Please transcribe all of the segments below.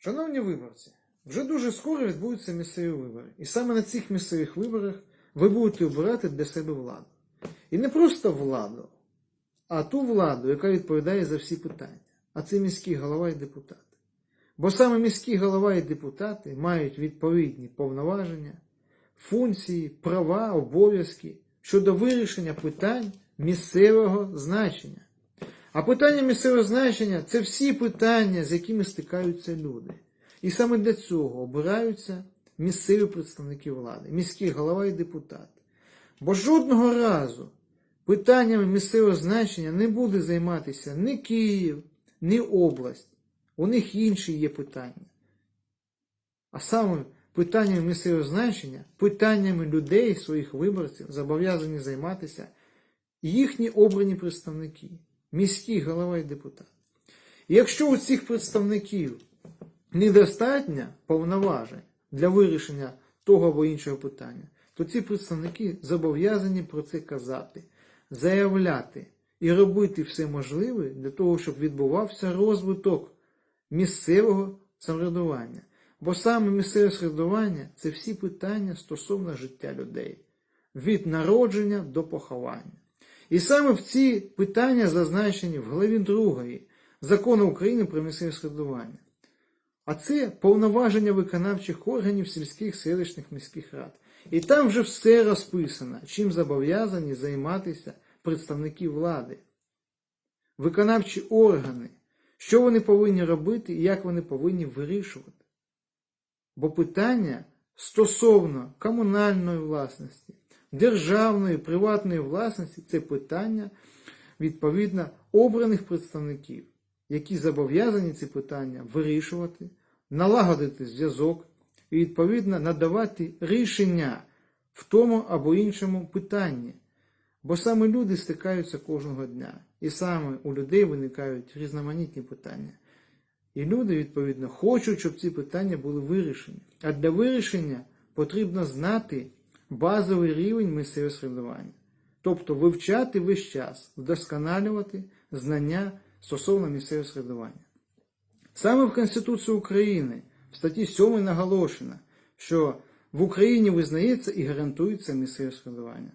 Шановні виборці, вже дуже скоро відбудуться місцеві вибори. І саме на цих місцевих виборах ви будете обирати для себе владу. І не просто владу, а ту владу, яка відповідає за всі питання. А це міський голова і депутати. Бо саме міський голова і депутати мають відповідні повноваження, функції, права, обов'язки щодо вирішення питань місцевого значення. А питання місцевого значення це всі питання, з якими стикаються люди. І саме для цього обираються місцеві представники влади, міський голова і депутат. Бо жодного разу питаннями місцевого значення не буде займатися ні Київ, ні область. У них інші є питання. А саме питаннями місцевого значення, питаннями людей, своїх виборців, зобов'язані займатися їхні обрані представники, міський голова і депутат. І якщо у цих представників недостатньо повноважень для вирішення того або іншого питання, то ці представники зобов'язані про це казати, заявляти і робити все можливе для того, щоб відбувався розвиток місцевого самоврядування. Бо саме місцеве самоврядування це всі питання стосовно життя людей від народження до поховання. І саме в ці питання зазначені в главі 2 закону України про місцеве самоврядування. А це повноваження виконавчих органів сільських, селищних, міських рад. І там вже все розписано, чим зобов'язані займатися представники влади, виконавчі органи, що вони повинні робити і як вони повинні вирішувати. Бо питання стосовно комунальної власності, державної, приватної власності це питання відповідно обраних представників, які зобов'язані ці питання вирішувати, налагодити зв'язок і відповідно надавати рішення в тому або іншому питанні. Бо саме люди стикаються кожного дня, і саме у людей виникають різноманітні питання. І люди, відповідно, хочуть, щоб ці питання були вирішені. А для вирішення потрібно знати базовий рівень місцевого середування. Тобто вивчати весь час, вдосконалювати знання стосовно місцевого середування. Саме в Конституції України в статті 7 наголошено, що в Україні визнається і гарантується місцеве середування.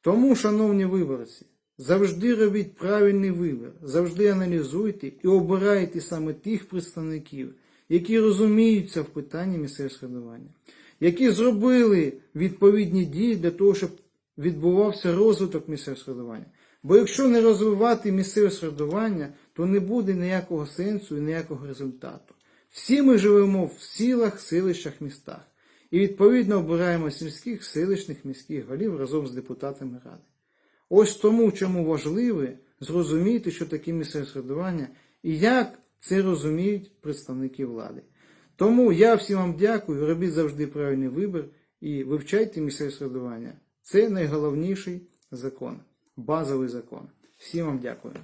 Тому, шановні виборці, завжди робіть правильний вибір, завжди аналізуйте і обирайте саме тих представників, які розуміються в питанні місцевого середування, які зробили відповідні дії для того, щоб відбувався розвиток місцевого середування. Бо якщо не розвивати місцеве середування, то не буде ніякого сенсу і ніякого результату. Всі ми живемо в сілах, селищах, містах. І відповідно обираємо сільських, селищних, міських голів разом з депутатами ради. Ось тому, чому важливо зрозуміти, що таке місцеве середування і як це розуміють представники влади. Тому я всім вам дякую, робіть завжди правильний вибір і вивчайте місцеве середування. Це найголовніший закон, базовий закон. Всім вам дякую.